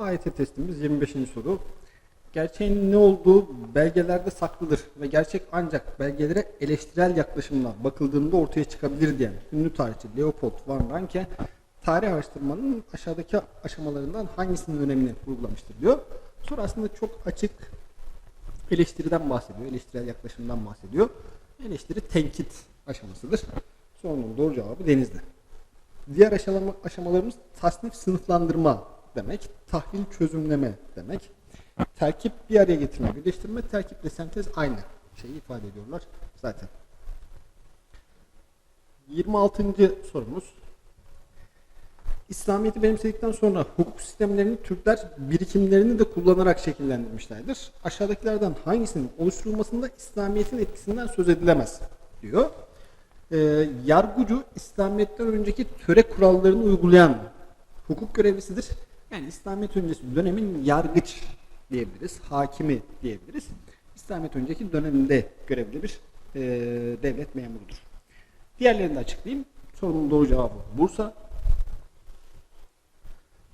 AYT testimiz 25. soru. Gerçeğin ne olduğu belgelerde saklıdır ve gerçek ancak belgelere eleştirel yaklaşımla bakıldığında ortaya çıkabilir diyen ünlü tarihçi Leopold von Ranke tarih araştırmanın aşağıdaki aşamalarından hangisinin önemini vurgulamıştır diyor. Soru aslında çok açık eleştiriden bahsediyor, eleştirel yaklaşımdan bahsediyor. Eleştiri tenkit aşamasıdır. Sorunun doğru cevabı denizli. Diğer aşama, aşamalarımız tasnif sınıflandırma demek, tahlil çözümleme demek. Terkip bir araya getirme, birleştirme, terkiple sentez aynı şeyi ifade ediyorlar zaten. 26. sorumuz. İslamiyet'i benimsedikten sonra hukuk sistemlerini Türkler birikimlerini de kullanarak şekillendirmişlerdir. Aşağıdakilerden hangisinin oluşturulmasında İslamiyet'in etkisinden söz edilemez diyor. Ee, yargıcı İslamiyet'ten önceki töre kurallarını uygulayan hukuk görevlisidir. Yani İslamiyet öncesi dönemin yargıç diyebiliriz, hakimi diyebiliriz. İslamiyet önceki döneminde görevli bir e, devlet memurudur. Diğerlerini de açıklayayım. Sorunun doğru cevabı Bursa.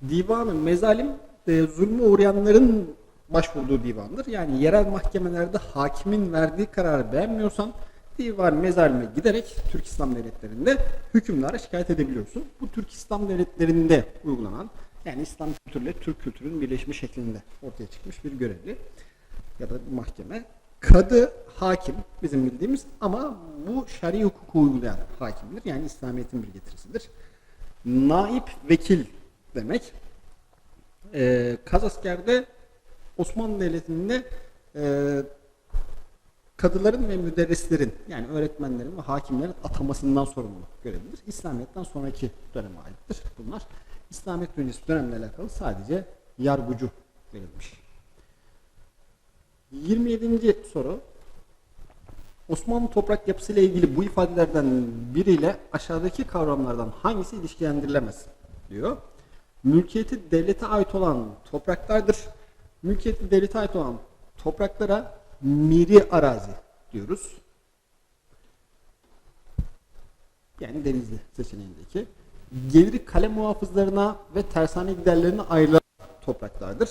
Divanı mezalim e, zulme uğrayanların başvurduğu divandır. Yani yerel mahkemelerde hakimin verdiği kararı beğenmiyorsan divan mezalime giderek Türk İslam devletlerinde hükümlere şikayet edebiliyorsun. Bu Türk İslam devletlerinde uygulanan yani İslam kültürüyle Türk kültürünün birleşmiş şeklinde ortaya çıkmış bir görevli ya da mahkeme. Kadı hakim bizim bildiğimiz ama bu şer'i hukuku uygulayan hakimdir. Yani İslamiyet'in bir getirisidir. Naip vekil demek. Ee, Kazasker'de Osmanlı Devleti'nde e, kadıların ve müderrislerin yani öğretmenlerin ve hakimlerin atamasından sorumlu görevlidir. İslamiyet'ten sonraki döneme aittir bunlar. İslamiyet öncesi dönemle alakalı sadece yargıcı verilmiş. 27. soru Osmanlı toprak yapısıyla ilgili bu ifadelerden biriyle aşağıdaki kavramlardan hangisi ilişkilendirilemez diyor. Mülkiyeti devlete ait olan topraklardır. Mülkiyeti devlete ait olan topraklara miri arazi diyoruz. Yani denizli seçeneğindeki. Geliri kale muhafızlarına ve tersane giderlerine ayrılan topraklardır.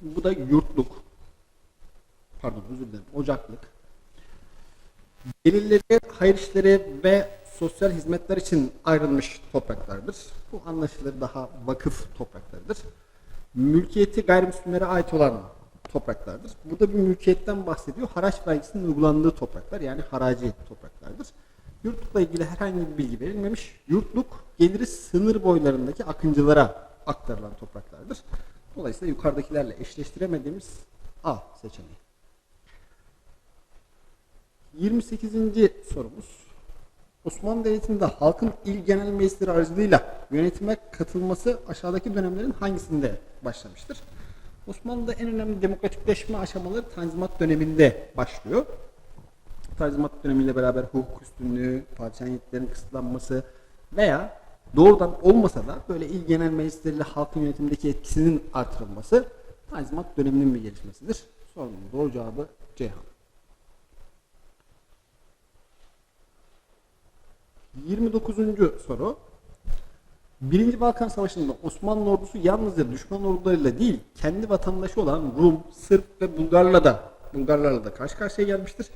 Bu da yurtluk. Pardon özür dilerim. Ocaklık. Gelirleri, hayır işleri ve sosyal hizmetler için ayrılmış topraklardır. Bu anlaşılır daha vakıf topraklarıdır. Mülkiyeti gayrimüslimlere ait olan topraklardır. Burada bir mülkiyetten bahsediyor. Haraç vergisinin uygulandığı topraklar yani haraci topraklardır. Yurtlukla ilgili herhangi bir bilgi verilmemiş. Yurtluk geliri sınır boylarındaki akıncılara aktarılan topraklardır. Dolayısıyla yukarıdakilerle eşleştiremediğimiz A seçeneği. 28. sorumuz. Osmanlı Devleti'nde halkın il genel meclisleri aracılığıyla yönetime katılması aşağıdaki dönemlerin hangisinde başlamıştır? Osmanlı'da en önemli demokratikleşme aşamaları Tanzimat döneminde başlıyor. Tanzimat dönemiyle beraber hukuk üstünlüğü, padişahın yetkilerinin kısıtlanması veya doğrudan olmasa da böyle il genel meclisleriyle halkın yönetimindeki etkisinin artırılması Tanzimat döneminin bir gelişmesidir. Sorunun doğru cevabı Ceyhan. 29. soru. Birinci Balkan Savaşı'nda Osmanlı ordusu yalnızca düşman ordularıyla değil, kendi vatandaşı olan Rum, Sırp ve Bulgarla da Bulgarlarla da karşı karşıya gelmiştir.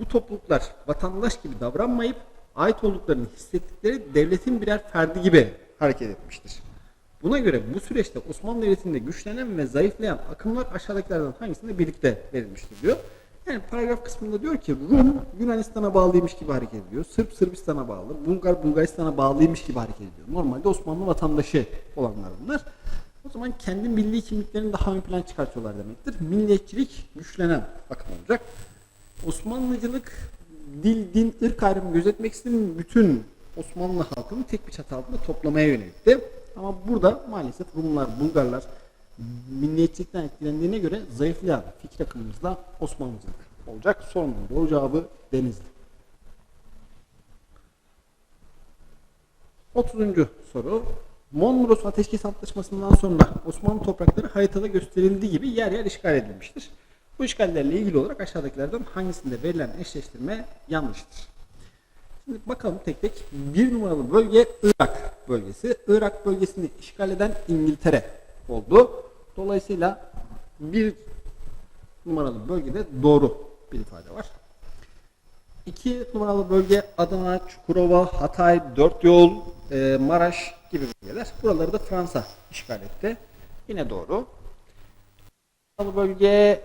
Bu topluluklar vatandaş gibi davranmayıp ait olduklarını hissettikleri devletin birer ferdi gibi hareket etmiştir. Buna göre bu süreçte Osmanlı Devleti'nde güçlenen ve zayıflayan akımlar aşağıdakilerden hangisinde birlikte verilmiştir diyor. Yani paragraf kısmında diyor ki Rum Yunanistan'a bağlıymış gibi hareket ediyor. Sırp Sırbistan'a bağlı. Bulgar Bulgaristan'a bağlıymış gibi hareket ediyor. Normalde Osmanlı vatandaşı olanlar bunlar. O zaman kendi milli kimliklerini daha ön plan çıkartıyorlar demektir. Milliyetçilik güçlenen akım olacak. Osmanlıcılık dil, din, ırk ayrımı gözetmeksizin bütün Osmanlı halkını tek bir çatı altında toplamaya yönelikti. Ama burada maalesef Rumlar, Bulgarlar milliyetçilikten etkilendiğine göre zayıflayan fikir akımımız da Osmanlıcılık olacak. Sorunun doğru cevabı Denizli. 30. soru. Mondros Ateşkes Antlaşması'ndan sonra Osmanlı toprakları haritada gösterildiği gibi yer yer işgal edilmiştir. Bu işgallerle ilgili olarak aşağıdakilerden hangisinde verilen eşleştirme yanlıştır? Şimdi bakalım tek tek. Bir numaralı bölge Irak bölgesi. Irak bölgesini işgal eden İngiltere oldu. Dolayısıyla bir numaralı bölgede doğru bir ifade var. 2 numaralı bölge Adana, Çukurova, Hatay, Dört Yol, e, Maraş gibi bölgeler. Buraları da Fransa işgal etti. Yine doğru. Numaralı bölge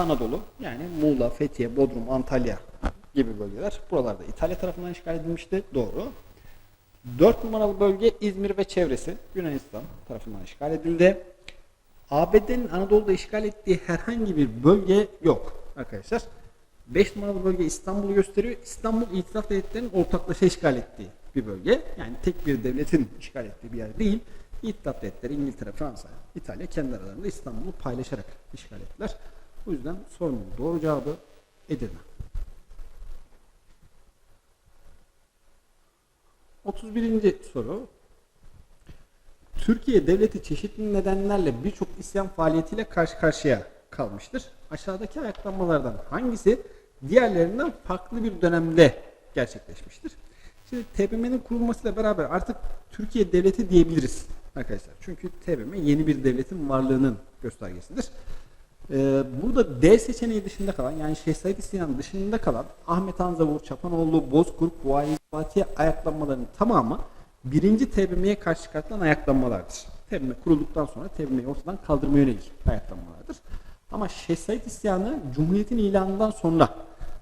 Anadolu yani Muğla, Fethiye, Bodrum, Antalya gibi bölgeler. Buralarda İtalya tarafından işgal edilmişti. Doğru. 4 numaralı bölge İzmir ve çevresi Yunanistan tarafından işgal edildi. ABD'nin Anadolu'da işgal ettiği herhangi bir bölge yok arkadaşlar. 5 numaralı bölge İstanbul'u gösteriyor. İstanbul İtilaf Devletleri'nin ortaklaşa işgal ettiği bir bölge. Yani tek bir devletin işgal ettiği bir yer değil. İtilaf Devletleri İngiltere, Fransa, İtalya kendi aralarında İstanbul'u paylaşarak işgal ettiler. O yüzden sorunun doğru cevabı Edirne. 31. soru. Türkiye devleti çeşitli nedenlerle birçok isyan faaliyetiyle karşı karşıya kalmıştır. Aşağıdaki ayaklanmalardan hangisi diğerlerinden farklı bir dönemde gerçekleşmiştir? Şimdi TBMM'nin kurulmasıyla beraber artık Türkiye devleti diyebiliriz arkadaşlar. Çünkü TBMM yeni bir devletin varlığının göstergesidir. Ee, burada D seçeneği dışında kalan yani Şehzade İsyan dışında kalan Ahmet Anzavur, Çapanoğlu, Bozkurt, Vaiz, Fatih ayaklanmalarının tamamı birinci TBMM'ye karşı çıkartılan ayaklanmalardır. TBMM kurulduktan sonra TBMM'yi ortadan kaldırmaya yönelik ayaklanmalardır. Ama Şehzade İsyanı Cumhuriyet'in ilanından sonra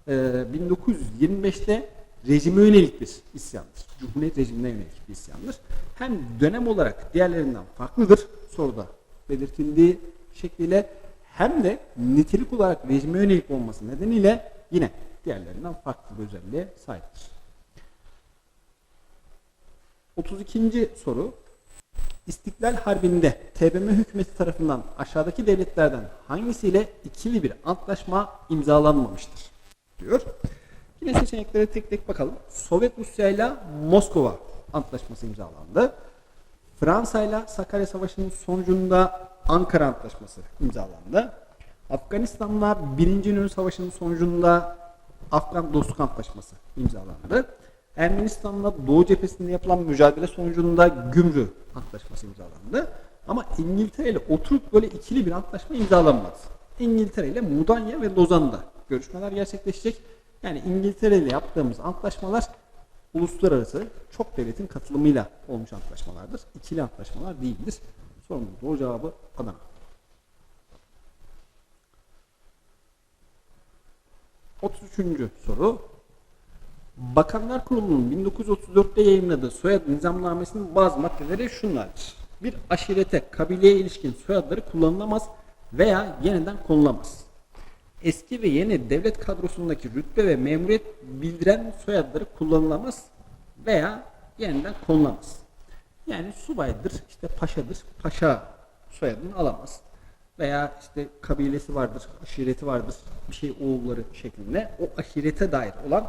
e, 1925'te rejime yönelik bir isyandır. Cumhuriyet rejimine yönelik bir isyandır. Hem dönem olarak diğerlerinden farklıdır soruda belirtildiği şekliyle hem de nitelik olarak rejime yönelik olması nedeniyle yine diğerlerinden farklı bir özelliğe sahiptir. 32. soru İstiklal Harbi'nde TBMM hükümeti tarafından aşağıdaki devletlerden hangisiyle ikili bir antlaşma imzalanmamıştır? diyor. Yine seçeneklere tek tek bakalım. Sovyet Rusya ile Moskova antlaşması imzalandı. Fransa ile Sakarya Savaşı'nın sonucunda Ankara Antlaşması imzalandı. Afganistan'la 1. İnönü Savaşı'nın sonucunda Afgan Dostluk Antlaşması imzalandı. Ermenistan'la Doğu cephesinde yapılan mücadele sonucunda Gümrü Antlaşması imzalandı. Ama İngiltere ile oturup böyle ikili bir antlaşma imzalanmadı. İngiltere ile Mudanya ve Lozan'da görüşmeler gerçekleşecek. Yani İngiltere ile yaptığımız antlaşmalar uluslararası çok devletin katılımıyla olmuş antlaşmalardır. İkili antlaşmalar değildir. Sorunun doğru cevabı Adana. Otuz üçüncü soru. Bakanlar Kurulu'nun 1934'te yayınladığı soyad nizamnamesinin bazı maddeleri şunlardır. Bir aşirete, kabileye ilişkin soyadları kullanılamaz veya yeniden konulamaz. Eski ve yeni devlet kadrosundaki rütbe ve memuriyet bildiren soyadları kullanılamaz veya yeniden konulamaz. Yani subaydır, işte paşadır, paşa soyadını alamaz. Veya işte kabilesi vardır, aşireti vardır, bir şey oğulları şeklinde o aşirete dair olan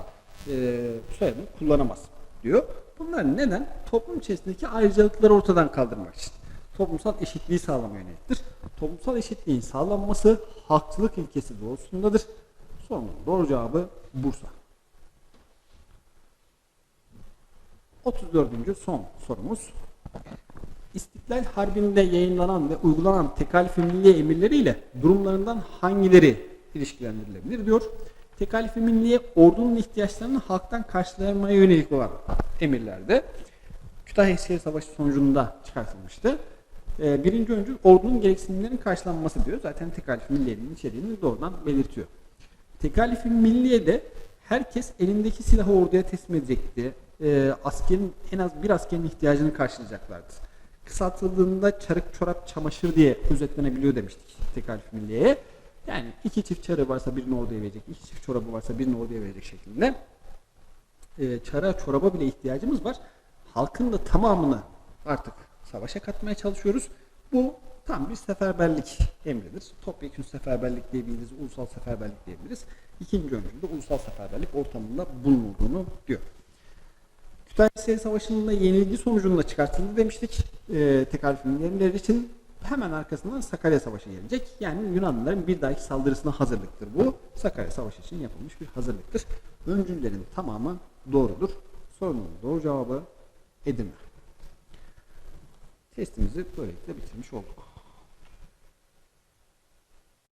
e, soyadını kullanamaz diyor. Bunlar neden? Toplum içerisindeki ayrıcalıkları ortadan kaldırmak için. Toplumsal eşitliği sağlamaya yöneliktir. Toplumsal eşitliğin sağlanması hakçılık ilkesi doğrultusundadır. Sorunun doğru cevabı Bursa. 34. son sorumuz. İstiklal Harbi'nde yayınlanan ve uygulanan tekalif-i milliye emirleriyle durumlarından hangileri ilişkilendirilebilir diyor. Tekalif-i milliye ordunun ihtiyaçlarını halktan karşılamaya yönelik olan emirlerde Kütahya İskele Savaşı sonucunda çıkartılmıştı. Ee, birinci öncül ordunun gereksinimlerinin karşılanması diyor. Zaten tekalif-i milliyenin içeriğini doğrudan belirtiyor. Tekalif-i milliye de herkes elindeki silahı orduya teslim edecekti. Ee, askerin en az bir askerin ihtiyacını karşılayacaklardı. Kısaltıldığında çarık, çorap, çamaşır diye özetlenebiliyor demiştik tekalif milliyeye. Yani iki çift çarı varsa birini orduya verecek, iki çift çorabı varsa birini orduya verecek şeklinde. Ee, çara, çoraba bile ihtiyacımız var. Halkın da tamamını artık savaşa katmaya çalışıyoruz. Bu tam bir seferberlik emridir. Topyekun seferberlik diyebiliriz, ulusal seferberlik diyebiliriz. İkinci öncülde ulusal seferberlik ortamında bulunulduğunu diyor. Kütahya Savaşı'nın da yenilgi sonucunda çıkartıldı demiştik. E, tekalifin yenileri için hemen arkasından Sakarya Savaşı gelecek. Yani Yunanlıların bir dahaki saldırısına hazırlıktır bu. Sakarya Savaşı için yapılmış bir hazırlıktır. Öncüllerin tamamı doğrudur. Sorunun doğru cevabı Edirne. Testimizi böylelikle bitirmiş olduk.